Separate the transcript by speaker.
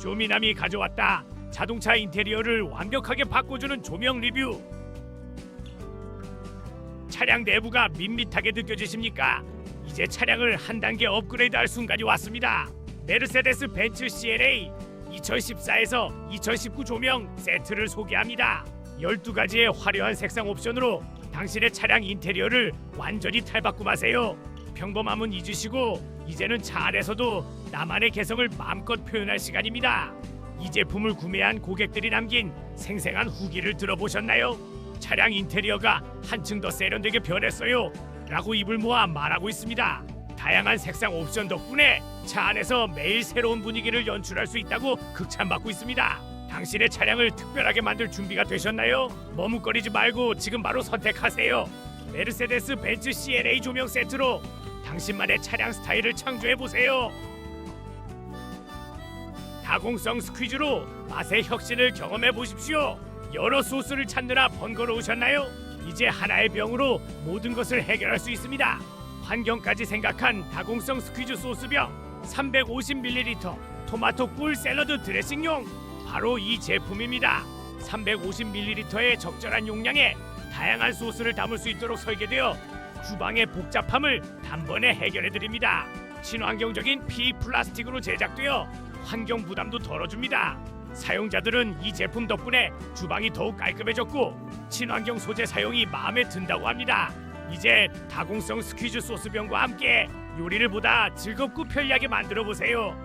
Speaker 1: 쇼미남이 가져왔다. 자동차 인테리어를 완벽하게 바꿔주는 조명 리뷰. 차량 내부가 밋밋하게 느껴지십니까? 이제 차량을 한 단계 업그레이드할 순간이 왔습니다. 메르세데스 벤츠 CLA 2014에서 2019 조명 세트를 소개합니다. 12가지의 화려한 색상 옵션으로 당신의 차량 인테리어를 완전히 탈바꿈하세요. 평범함은 잊으시고 이제는 차 안에서도 나만의 개성을 마음껏 표현할 시간입니다. 이 제품을 구매한 고객들이 남긴 생생한 후기를 들어보셨나요? 차량 인테리어가 한층 더 세련되게 변했어요. 라고 입을 모아 말하고 있습니다. 다양한 색상 옵션 덕분에 차 안에서 매일 새로운 분위기를 연출할 수 있다고 극찬받고 있습니다. 당신의 차량을 특별하게 만들 준비가 되셨나요? 머뭇거리지 말고 지금 바로 선택하세요. 메르세데스 벤츠 CLA 조명 세트로 당신만의 차량 스타일을 창조해 보세요. 다공성 스퀴즈로 맛의 혁신을 경험해 보십시오. 여러 소스를 찾느라 번거로우셨나요? 이제 하나의 병으로 모든 것을 해결할 수 있습니다. 환경까지 생각한 다공성 스퀴즈 소스병 350ml 토마토 꿀 샐러드 드레싱용 바로 이 제품입니다. 350ml의 적절한 용량에 다양한 소스를 담을 수 있도록 설계되어 주방의 복잡함을 단번에 해결해 드립니다. 친환경적인 피 플라스틱으로 제작되어 환경 부담도 덜어줍니다. 사용자들은 이 제품 덕분에 주방이 더욱 깔끔해졌고 친환경 소재 사용이 마음에 든다고 합니다. 이제 다공성 스퀴즈 소스병과 함께 요리를 보다 즐겁고 편리하게 만들어 보세요.